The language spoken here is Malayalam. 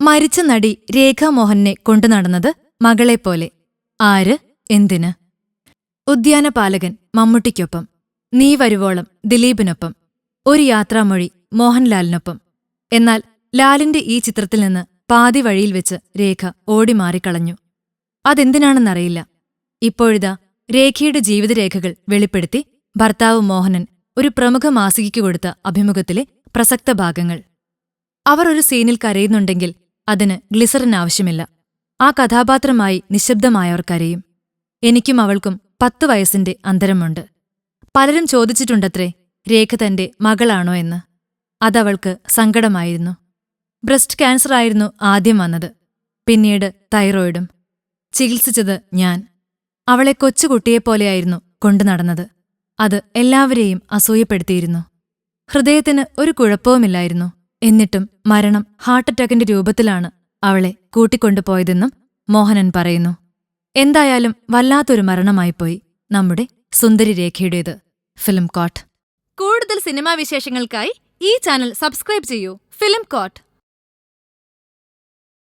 മരിച്ച നടി രേഖാമോഹനെ കൊണ്ടു നടന്നത് മകളെപ്പോലെ. ആര്? എന്തിന്? ഉദ്യാനപാലകൻ മമ്മൂട്ടിക്കൊപ്പം. നീ വരുവോളം ദിലീപിനൊപ്പം. ഒരു യാത്രാമൊഴി മോഹൻലാലിനൊപ്പം. എന്നാൽ ലാലിന്റെ ഈ ചിത്രത്തിൽ നിന്ന് പാതി വഴിയിൽ വെച്ച് രേഖ ഓടിമാറിക്കളഞ്ഞു. അതെന്തിനാണെന്നറിയില്ല. ഇപ്പോഴിതാ രേഖയുടെ ജീവിതരേഖകൾ വെളിപ്പെടുത്തി ഭർത്താവ് മോഹനൻ ഒരു പ്രമുഖ മാസികയ്ക്ക് കൊടുത്ത അഭിമുഖത്തിലെ പ്രസക്ത ഭാഗങ്ങൾ. അവർ ഒരു സീനിൽ കരയുന്നുണ്ടെങ്കിൽ അതിന് ഗ്ലിസറിൻ ആവശ്യമില്ല. ആ കഥാപാത്രമായി നിശബ്ദമായവർ കരയും. എനിക്കും അവൾക്കും പത്തു വയസ്സിന്റെ അന്തരമുണ്ട്. പലരും ചോദിച്ചിട്ടുണ്ടത്രേ രേഖ തന്റെ മകളാണോ എന്ന്. അതവൾക്ക് സങ്കടമായിരുന്നു. ബ്രസ്റ്റ് ക്യാൻസറായിരുന്നു ആദ്യം വന്നത്. പിന്നീട് തൈറോയിഡും. ചികിത്സിച്ചത് ഞാൻ. അവളെ കൊച്ചുകുട്ടിയെപ്പോലെയായിരുന്നു കൊണ്ടു നടന്നത്. അത് എല്ലാവരെയും അസൂയപ്പെടുത്തിയിരുന്നു. ഹൃദയത്തിന് ഒരു കുഴപ്പവുമില്ലായിരുന്നു. എന്നിട്ടും മരണം ഹാർട്ട് അറ്റാക്കിന്റെ രൂപത്തിലാണ് അവളെ കൂട്ടിക്കൊണ്ടുപോയതെന്നും മോഹനൻ പറയുന്നു. എന്തായാലും വല്ലാത്തൊരു മരണമായിപ്പോയി നമ്മുടെ സുന്ദരി രേഖയുടേത്. Film court. കൂടുതൽ സിനിമാ വിശേഷങ്ങൾക്കായി ഈ ചാനൽ സബ്സ്ക്രൈബ് ചെയ്യൂ. Film court.